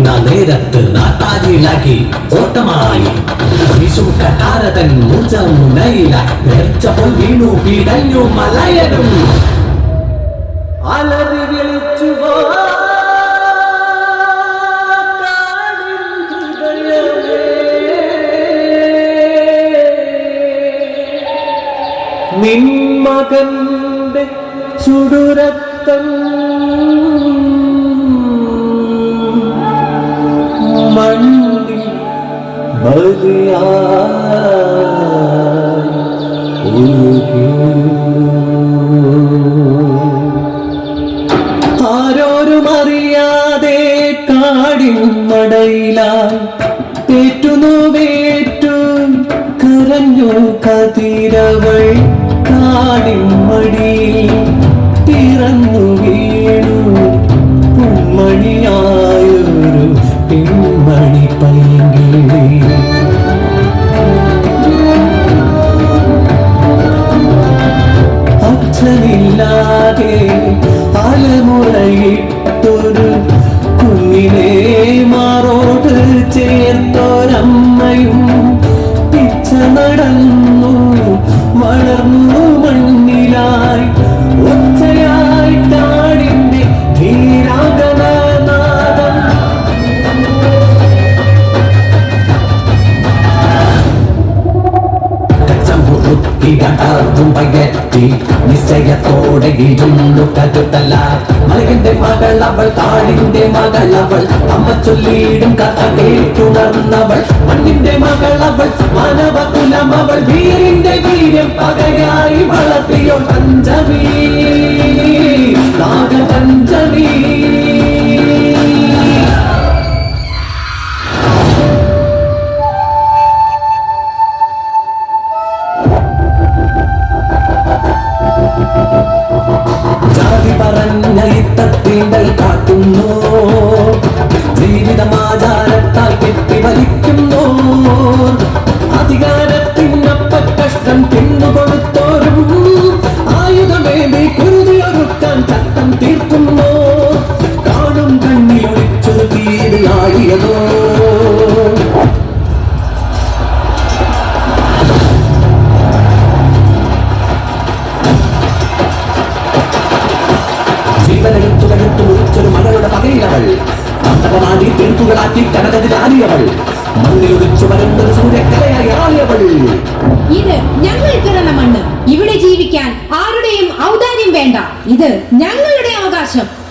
വിളിക്കുന്ന നേരത്ത് നാട്ടാരിയിലാക്കി ഓട്ടമായി. വിഷു കട്ടാരതൻ നൈല നേർച്ചപ്പോൾ വീണു പിടഞ്ഞു മലയനും. അലറി വിളിച്ചു നിന്മകന്റെ ചുടുരത്തം മണ്ണിൽ ഒഴുകി. ആരോരും അറിയാതെ കാടിൻ മടയിലായി പേറ്റുന്നു വേറ്റു കരഞ്ഞു കതിരവൾ കാടിൻ മടിയിൽ പിറന്നു വീണു. പൊന്മണിയായൊരു പെൺമണി പൈകിളി പകറ്റി നിശ്ചയത്തോടെ ഇരുന്നു കരുതല മലകിന്റെ മകൾ അവൾ കാടിന്റെ മകൾ അവൾ അമ്മ ചൊല്ലിയിടും കഥ കേട്ടുണർന്നവൾ. മണ്ണിന്റെ മകൾ അവൾ മാനവ കുലം അവൾ വീരിന്റെ വീര്യം പകയായി വളർത്തിയോ പഞ്ചമി കഷ്ടം തിന്നുകൊടുത്തോരും ആയുധമേന്തി കുരുതിയൊരുക്കാൻ ചട്ടം തീർക്കുന്നോ. കാണും കണ്ണിലൊളിച്ചു തീരിലാടിയതോ ജീവനെടുത്തു കടുത്തു മുറിച്ചൊരു മകളുടെ പകയിലവൾ. തണ്ടപമാടി തീർത്തുകളാക്കി കനകതിലാടിയവൾ മണ്ണിലൊടിച്ചു വരുന്നൊരു സൂര്യക്കലയായി ആളിയവൾ. ഇത് മണ്ണ്. ഇവിടെ ജീവിക്കാൻ ആരുടെയും ഔദാര്യം വേണ്ട. ഇത് ഞങ്ങളുടെ അവകാശം.